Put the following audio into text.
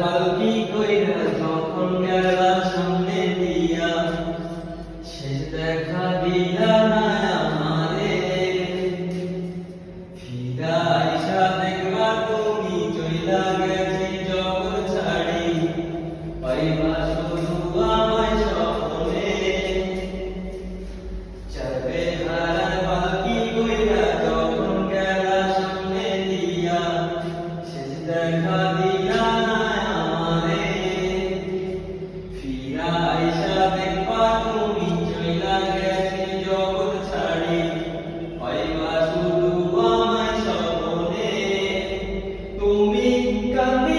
ফালকি কইরা যখন গেলা সামনে দিয়া সে দেখা দিলা না আমারে ফিরা আইসা দেখবা তুমি চইলা গেছি জগৎ ছাড়ি পাইবা শুধু আমায় সপনে চাপে হারা ফালকি কইরা যখন গেলা সামনে দিয়া সে দেখা দিয়া mi